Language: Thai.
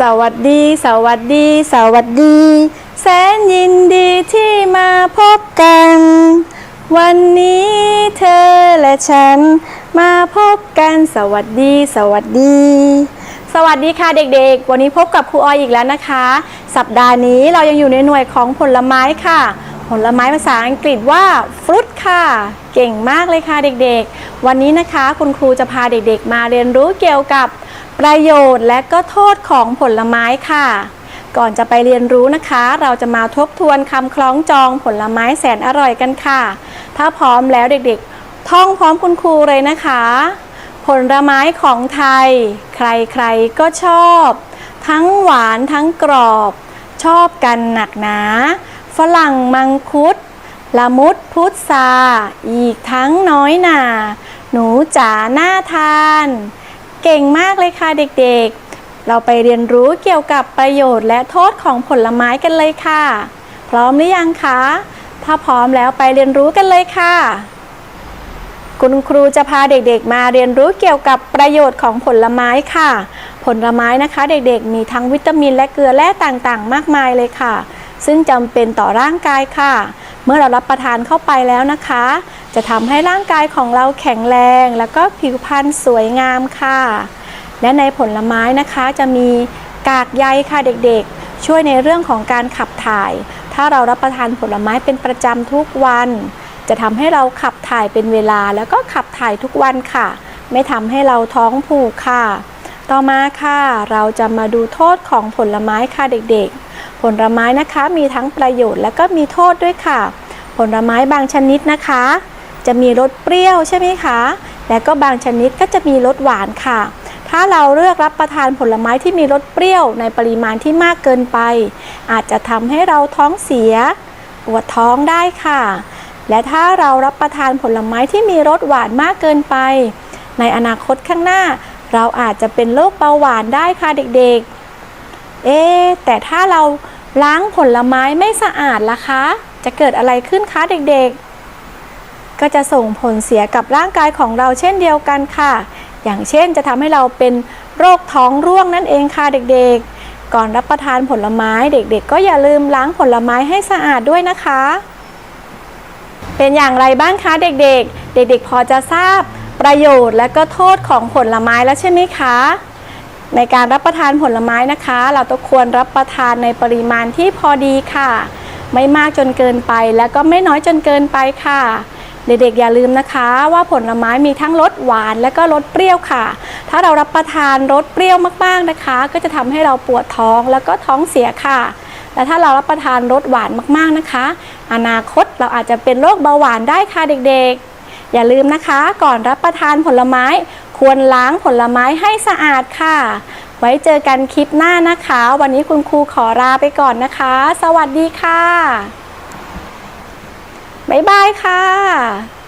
สวัสดี สวัสดี สวัสดี แสนยินดีที่มาพบกัน วันนี้เธอและฉันมาพบกันสวัสดี สวัสดี สวัสดีค่ะเด็กๆ วันนี้พบกับครูออยอีกแล้วนะคะ สัปดาห์นี้เรายังอยู่ในหน่วยของผลไม้ค่ะ ผลไม้ภาษาอังกฤษว่าฟรุต ค่ะ เก่งมากเลยค่ะเด็กๆ วันนี้นะคะคุณครูจะพาเด็กๆ มาเรียนรู้เกี่ยวกับประโยชน์และก็โทษของผลไม้ค่ะ ก่อนจะไปเรียนรู้นะคะ เราจะมาทบทวนคำคล้องจองผลไม้แสนอร่อยกันค่ะ ถ้าพร้อมแล้วเด็กๆ ท่องพร้อมคุณครูเลยนะคะ ผลไม้ของไทย ใครๆก็ชอบ ทั้งหวานทั้งกรอบ ชอบกันหนักหนา ฝรั่งมังคุด ละมุดพุทราอีกทั้งน้อยหนาหนูจ๋าน่าทาน เก่งมากเลยค่ะเด็กๆ เราไปเรียนรู้เกี่ยวกับประโยชน์และโทษของผลไม้กันเลยค่ะ พร้อมหรือยังคะ ถ้าพร้อมแล้วไปเรียนรู้กันเลยค่ะ คุณครูจะพาเด็กๆ มาเรียนรู้เกี่ยวกับประโยชน์ของผลไม้ค่ะ ผลไม้นะคะเด็กๆ มีทั้งวิตามินและเกลือแร่ต่างๆ มากมายเลยค่ะ ซึ่งจำเป็นต่อร่างกายค่ะ เมื่อเรารับประทานเข้าไปแล้วนะคะ จะทำให้ร่างกายของเราแข็งแรง แล้วก็ผิวพรรณสวยงามค่ะ และในผลไม้นะคะจะมีกากใยค่ะเด็กๆ ช่วยในเรื่องของการขับถ่าย ถ้าเรารับประทานผลไม้เป็นประจำทุกวัน จะทำให้เราขับถ่ายเป็นเวลาแล้วก็ขับถ่ายทุกวันค่ะ ไม่ทำให้เราท้องผูกค่ะ ต่อมาค่ะ เราจะมาดูโทษของผลไม้ค่ะเด็กๆ ผลไม้นะคะมีทั้งประโยชน์และก็มีโทษด้วยค่ะ ผลไม้บางชนิดนะคะ จะมีรสเปรี้ยวใช่ไหมคะ และก็บางชนิดก็จะมีรสหวานค่ะ ถ้าเราเลือกรับประทานผลไม้ที่มีรสเปรี้ยวในปริมาณที่มากเกินไป อาจจะทำให้เราท้องเสียปวดท้องได้ค่ะ และถ้าเรารับประทานผลไม้ที่มีรสหวานมากเกินไป ในอนาคตข้างหน้า เราอาจจะเป็นโรคเบาหวานได้ค่ะเด็กๆ เอ๊แต่ถ้าเรา ล้างผลไม้ไม่สะอาดล่ะคะ จะเกิดอะไรขึ้นคะเด็กๆ ก็จะส่งผลเสียกับร่างกายของเราเช่นเดียวกันค่ะ อย่างเช่นจะทำให้เราเป็นโรคท้องร่วงนั่นเองค่ะเด็กๆ ก่อนรับประทานผลไม้เด็กๆ ก็อย่าลืมล้างผลไม้ให้สะอาดด้วยนะคะ เป็นอย่างไรบ้างคะเด็กๆ เด็กๆ พอจะทราบประโยชน์และก็โทษของผลไม้แล้วใช่ไหมคะ ในการรับประทานผลไม้นะคะ เราต้องควรรับประทานในปริมาณที่พอดีค่ะ ไม่มากจนเกินไปและก็ไม่น้อยจนเกินไปค่ะ เด็กๆอย่าลืมนะคะว่าผลไม้มีทั้งรสหวานและก็รสเปรี้ยวค่ะ ถ้าเรารับประทานรสเปรี้ยวมากๆนะคะ ก็จะทำให้เราปวดท้องแล้วก็ท้องเสียค่ะและถ้าเรารับประทานรสหวานมากๆนะคะ อนาคตเราอาจจะเป็นโรคเบาหวานได้ค่ะเด็กๆ อย่าลืมนะคะก่อนรับประทานผลไม้ ควรล้างผลไม้ให้สะอาดค่ะ ไว้เจอกันคลิปหน้านะคะ วันนี้คุณครูขอลาไปก่อนนะคะ สวัสดีค่ะ บ๊ายบายค่ะ